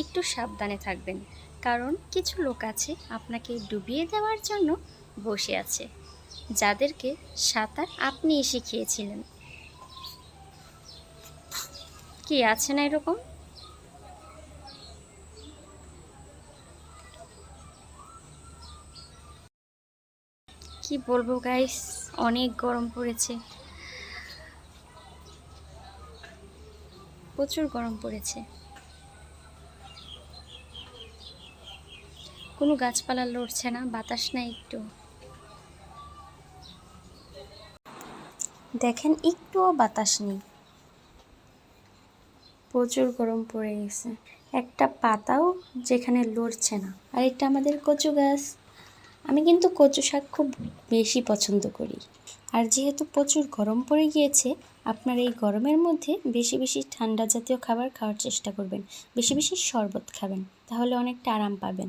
একটু সাবধানে থাকবেন। কারণ কিছু লোক আছে আপনাকে ডুবিয়ে দেওয়ার জন্য বসে আছে, যাদেরকে সাঁতার আপনিই শিখিয়েছিলেন কি আছে না এরকম? কি বলব গাইস অনেক গরম পড়েছে। প্রচুর গরম পড়েছে। কোনো গাছপালা লড়ছে না, বাতাস নাই একটু। দেখেন, একটুও বাতাস নেই। প্রচুর গরম পড়ে গেছে। একটা পাতাও যেখানে লড়ছে না। আর এটা আমাদের কচু গাছ। আমি কিন্তু কচু শাক খুব বেশি পছন্দ করি। আর যেহেতু প্রচুর গরম পড়ে গিয়েছে, আপনার এই গরমের মধ্যে বেশি বেশি ঠান্ডা জাতীয় খাবার খাওয়ার চেষ্টা করবেন। বেশি বেশি শরবত খাবেন, তাহলে অনেকটা আরাম পাবেন।